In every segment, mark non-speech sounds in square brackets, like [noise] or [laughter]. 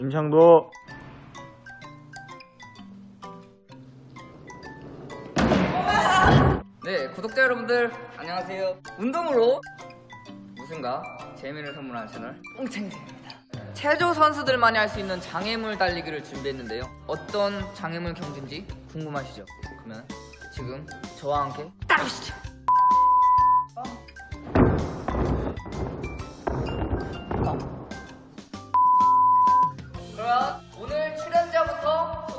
임창도 네, 구독자 여러분들 안녕하세요. 운동으로 무슨가 재미를 선물하는 채널 뽕챙새입니다. 체조 선수들만이 할 수 있는 장애물 달리기를 준비했는데요. 어떤 장애물 경기인지 궁금하시죠? 그러면 지금 저와 함께 따라오시죠.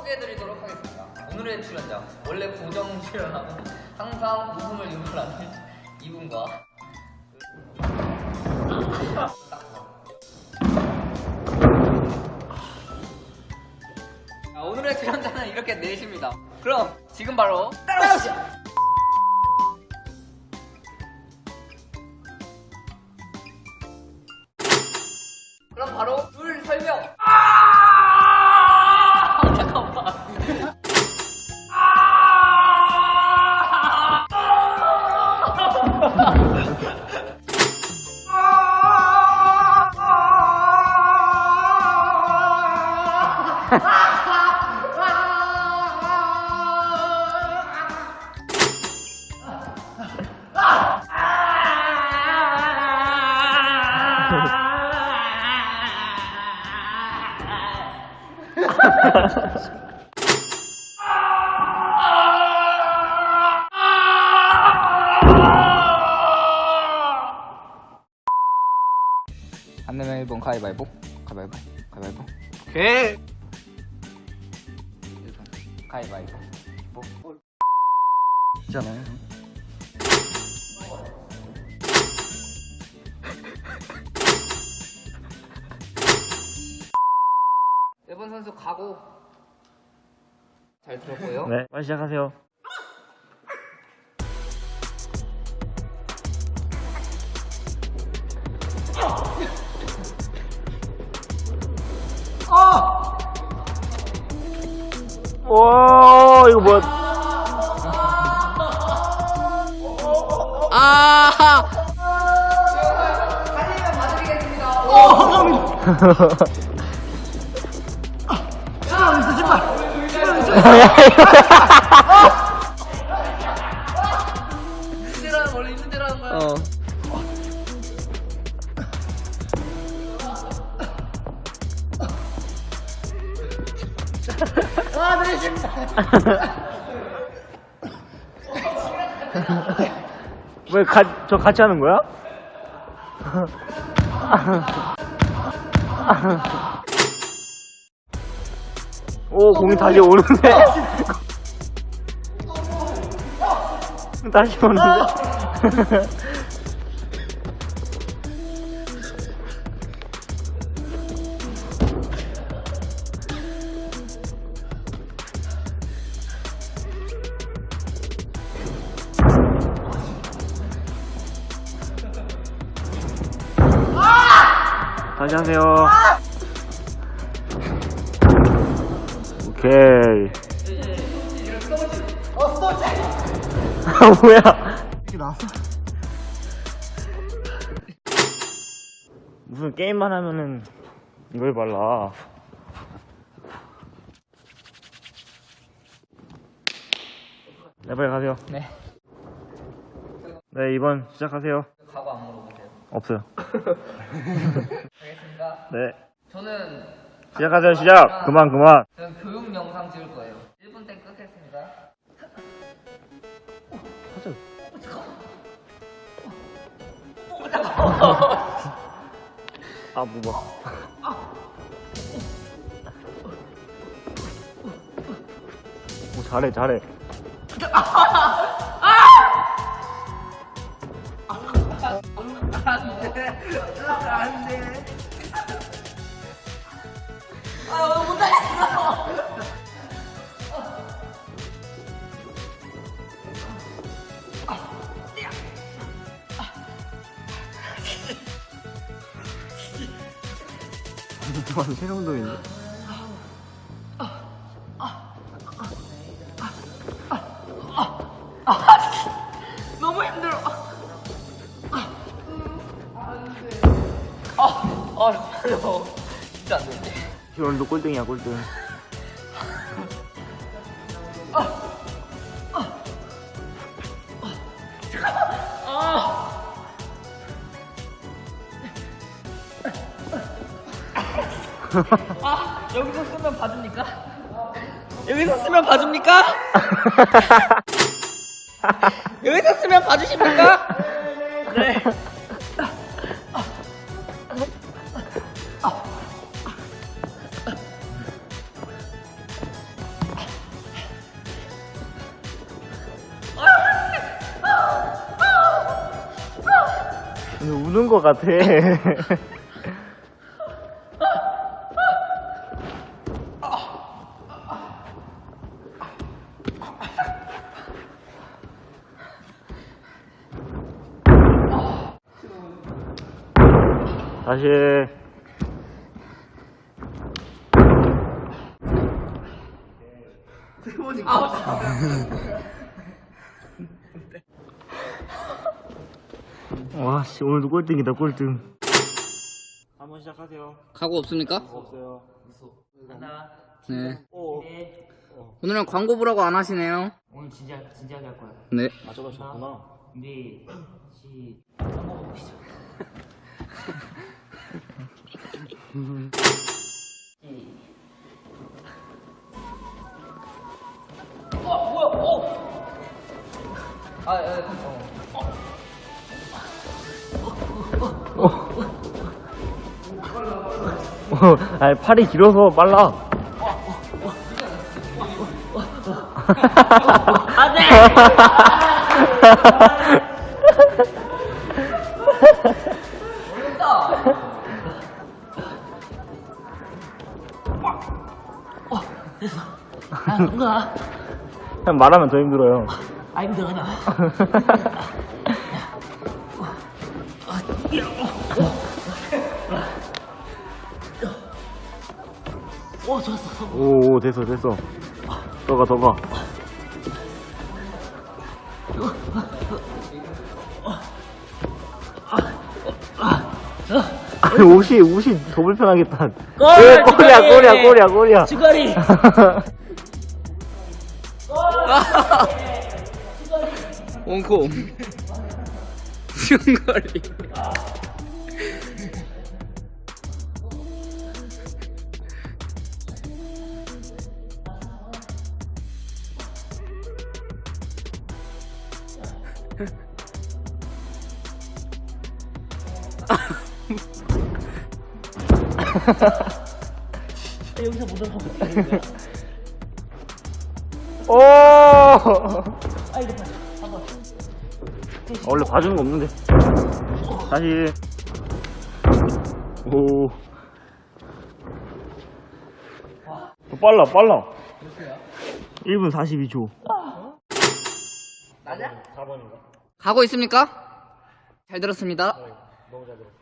소개해드리도록 하겠습니다. 오늘의 출연자 원래 고정 출연하고 항상 웃음을 유발하는 [laughs] 이분과 자, 오늘의 출연자는 이렇게 넷입니다. 그럼 지금 바로 따라오시죠. 안 내면 일본 가위바위보. 가위바위보. 가위바위보. 오케이 일본 가위바위보. 뭐? 있잖아요 선수 가고 잘 들었고요. 네 빨리 시작하세요 와 이거 뭐야 아! 달리면 봐드리겠습니다. 왜 가, 저 같이 하는 거야? 오 공이 다시 오는데? [laughs] 다시 오는데? [laughs] 다시 하세요 오케이. 아 뭐야? 이게 나왔어 무슨 게임만 하면은 이걸 발라? 네 빨리 가세요. 네. 네 이번 시작하세요. 안 물어보세요. 없어요. [laughs] [laughs] 알겠습니다. 네. 저는 시작하세요 시작. 그만 그만. 저는 교육 영상 찍을 거예요. 1분 때 끄겠습니다. 하자 아 무봐 오 잘해 잘해 완전 세운동인데 너무 힘들어. 아, 아, 빨려. 진짜 안 되는데. 오늘도 꼴등이야 꼴등 아 여기서 쓰면 봐줍니까? 여기서 쓰면 봐줍니까? [laughs] 여기서 쓰면 봐주십니까? 네. 우는 거 같아. 다시 [laughs] 와씨 오늘도 꼴등이다 꼴등 한번 시작하세요 각오 없습니까? 없어요 네. 오 오늘은 광고 보라고 안 하시네요. 오늘 진지하, 진지하게 할 거야. 네. 아 졌구나 준비, 시, 한번 보시죠. 아, 아, 어. 어, 아니 팔이 길어서 빨라. 아, 뭔가. 그냥 말하면 더 힘들어요. 아, 힘들어라. [laughs] 오, 좋았어. 오, 오 됐어 됐어 더가 더가 아니 옷이 옷이 더 불편하겠다 골, 에, 꼬리야 주거리! 꼬리야 꼬리야 꼬리야 주거리. 원콩. 흉거리. 여기서 못 올라가. 오 아, 이거 봐. 한번. 원래 봐주는 거 없는데 다시 오 더 빨라 빨라 1분 42초 맞아? 4번인가? 가고 있습니까? 잘 들었습니다. 너무 잘 들었어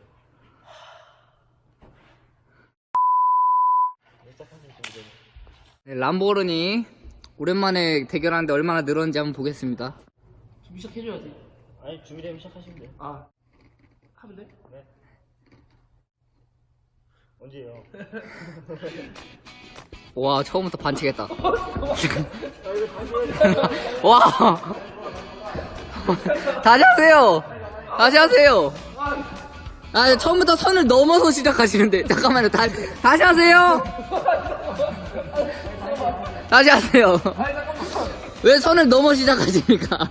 네, 람보르니 오랜만에 대결하는데 얼마나 늘었는지 한번 보겠습니다. 준비 시작해줘야지. 아니 준비되면 시작하시면 돼요 아. 하면 돼? 언제요? [laughs] 와 처음부터 반칙했다. [laughs] [laughs] 와 [laughs] 다시 하세요. 다시 하세요. 아 처음부터 선을 넘어서 시작하시는데 잠깐만요. 다, 다시 하세요. 다시 하세요. 왜 선을 넘어 시작하십니까?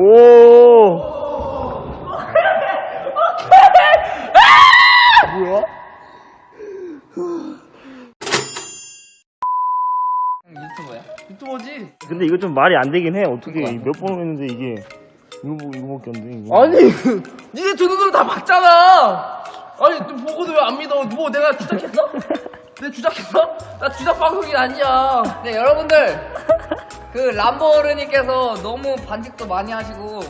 오. 뭐야? 유튜버야? 유튜버지? 근데 이거 좀 말이 안 되긴 해. 어떻게 그러니까. 몇번 했는데 이게 이거 보- 이거밖에 안 돼. 이거. 아니 그, 니네 두 눈으로 다 봤잖아 아니 너 보고도 왜 안 믿어 뭐 내가 주작했어? [laughs] 내가 주작했어? 나 주작 방송이 아니야 네 여러분들 그 람보르님께서 너무 반직도 많이 하시고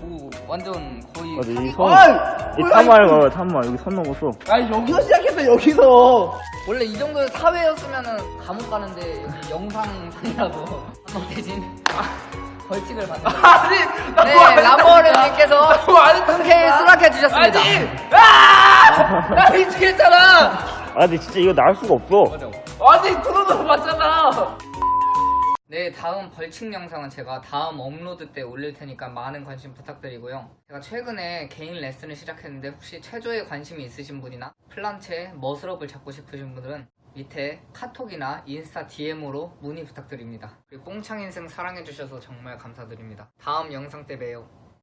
뭐 완전 거의 맞아, 이 사기- 선- 아이! 이 뭐야, 타마에 봐봐, 타마. 여기 선 넘었어. 아니, 여기서 시작했어, 여기서. 원래 이 정도 사회였으면은 감옥 가는데 여기 영상상이라서 감옥 [laughs] 대신 벌칙을 받는 거예요. 아니, 나 네 뭐안 했다니까. 람보르님께서 나뭐 안 했다니까. 흔쾌히 수락해 주셨습니다. 아니! 아! [laughs] 나 미치겠잖아! 아, 근데 진짜 이거 나올 수가 없어. 아니, 두 눈으로 봤잖아! 네, 다음 벌칙 영상은 제가 다음 업로드 때 올릴 테니까 많은 관심 부탁드리고요. 제가 최근에 개인 레슨을 시작했는데 혹시 체조에 관심이 있으신 분이나 플란체, 머슬업을 잡고 싶으신 분들은 밑에 카톡이나 인스타 DM으로 문의 부탁드립니다. 그리고 뽕창 인생 사랑해주셔서 정말 감사드립니다. 다음 영상 때 봬요.